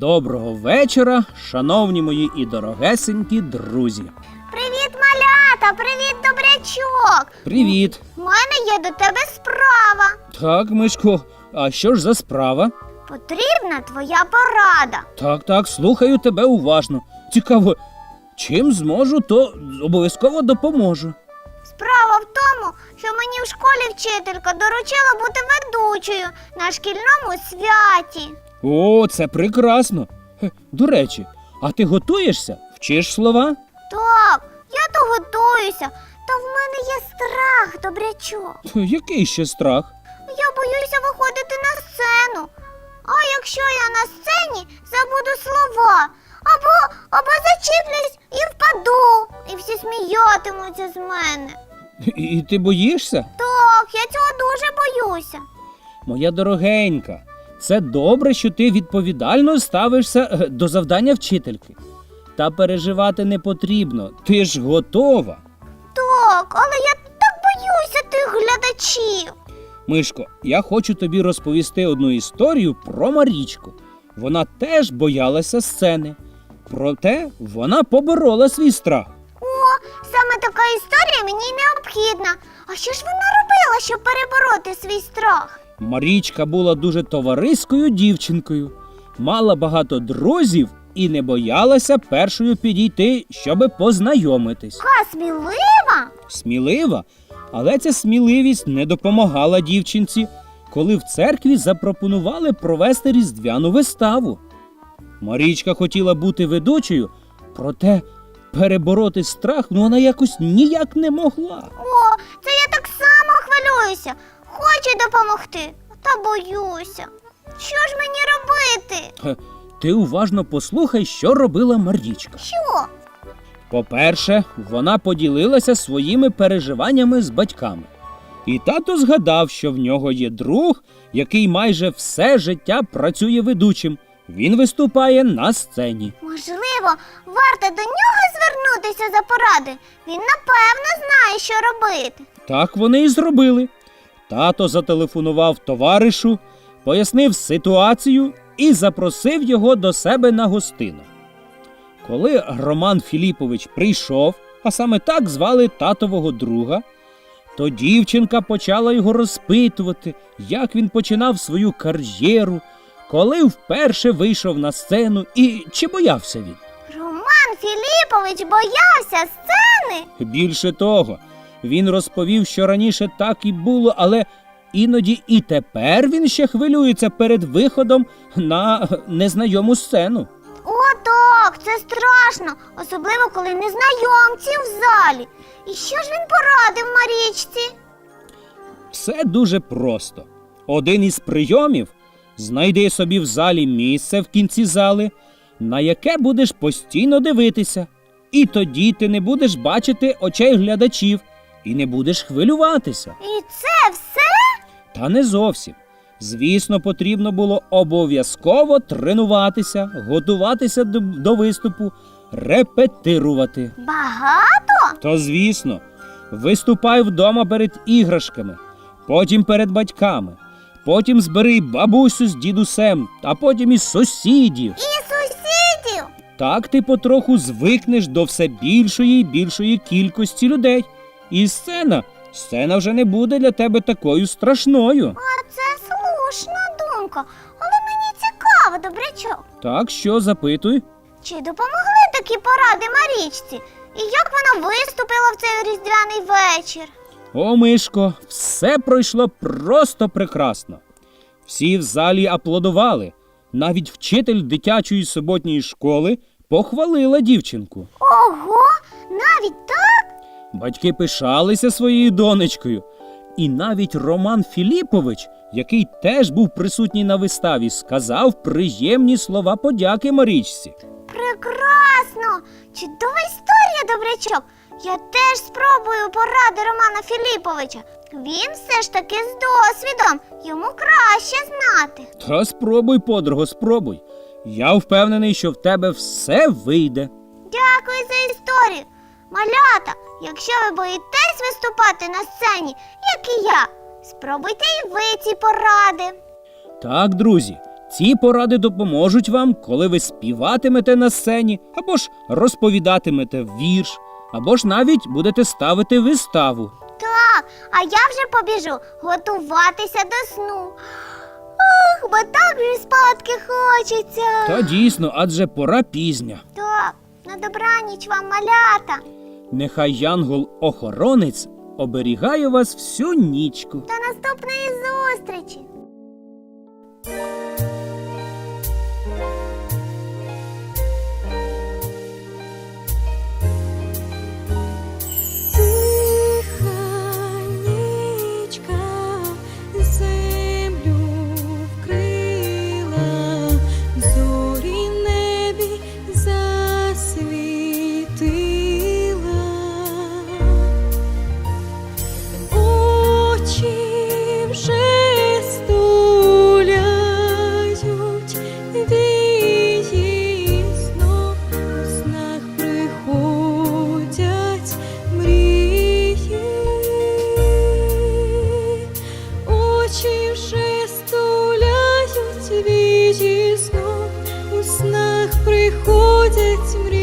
Доброго вечора, шановні мої і дорогесенькі друзі. Привіт, малята! Привіт, добрячок! Привіт! У мене є до тебе справа. Так, Мишко, а що ж за справа? Потрібна твоя порада. Так, так, слухаю тебе уважно. Цікаво, чим зможу, то обов'язково допоможу. Справа в тому, що мені в школі вчителька доручила бути ведучою на шкільному святі. О, це прекрасно. Хе, До речі, а ти готуєшся? Вчиш слова? Так, я то готуюся, та в мене є страх, добрячок. Який ще страх? Я боюся виходити на сцену. А якщо я на сцені забуду слова, або, або зачіплюсь і впаду, і всі сміятимуться з мене. І, і ти боїшся? Так, я цього дуже боюся. Моя дорогенька, це добре, що ти відповідально ставишся е, до завдання вчительки. Та переживати не потрібно, ти ж готова. Так, але я так боюся тих глядачів. Мишко, я хочу тобі розповісти одну історію про Марічку. Вона теж боялася сцени. Проте вона поборола свій страх. О, саме така історія мені необхідна. А що ж вона робила, щоб перебороти свій страх? Марічка була дуже товариською дівчинкою, мала багато друзів і не боялася першою підійти, щоби познайомитись. Ка смілива? Смілива, але ця сміливість не допомагала дівчинці, коли в церкві запропонували провести різдвяну виставу. Марічка хотіла бути ведучою, проте перебороти страх ну, вона якось ніяк не могла. О, це я так само хвилююся. Хочу допомогти, та боюся. Що ж мені робити? Ти уважно послухай, що робила Марічка. Що? По-перше, вона поділилася своїми переживаннями з батьками. І тато згадав, що в нього є друг, який майже все життя працює ведучим. Він виступає на сцені. Можливо, варто до нього звернутися за поради. Він напевно знає, що робити. Так вони і зробили. Тато зателефонував товаришу, пояснив ситуацію і запросив його до себе на гостину. Коли Роман Філіпович прийшов, а саме так звали татового друга, то дівчинка почала його розпитувати, як він починав свою кар'єру, коли вперше вийшов на сцену і чи боявся він. Роман Філіпович боявся сцени. Більше того, він розповів, що раніше так і було, але іноді і тепер він ще хвилюється перед виходом на незнайому сцену. О, так, це страшно, особливо коли незнайомці в залі. І що ж він порадив Марічці? Все дуже просто. Один із прийомів знайди собі в залі місце в кінці зали, на яке будеш постійно дивитися. І тоді ти не будеш бачити очей глядачів і не будеш хвилюватися. І це все? Та не зовсім. Звісно, потрібно було обов'язково тренуватися, готуватися до, до виступу, репетирувати. Багато? То звісно, виступай вдома перед іграшками, потім перед батьками, потім збери бабусю з дідусем, а потім із сусідів. І сусідів? Так ти потроху звикнеш до все більшої і більшої кількості людей. І сцена, сцена вже не буде для тебе такою страшною. А це слушна думка. Але мені цікаво, добрячок. Так що запитуй. Чи допомогли такі поради Марічці? І як вона виступила в цей різдвяний вечір? О, Мишко, все пройшло просто прекрасно. Всі в залі аплодували. Навіть вчитель дитячої суботньої школи похвалила дівчинку. Ого, навіть так? Батьки пишалися своєю донечкою. І навіть Роман Філіпович, який теж був присутній на виставі, сказав приємні слова подяки Марічці. Прекрасно! Чудова історія, добрячок. Я теж спробую поради Романа Філіповича. Він все ж таки з досвідом, йому краще знати. Та спробуй, подруго, спробуй. Я впевнений, що в тебе все вийде. Дякую за історію. Малята, якщо ви боїтесь виступати на сцені, як і я, спробуйте і ви ці поради. Так, друзі, Ці поради допоможуть вам, коли ви співатимете на сцені, або ж розповідатимете вірш, або ж навіть будете ставити виставу. Так, а я вже побіжу готуватися до сну. Ах, бо так вже спадки хочеться. Та дійсно, адже пора пізня. Так, на добраніч вам малята. Нехай янгол-охоронець оберігає вас всю нічку. До наступної зустрічі. приходять мрії.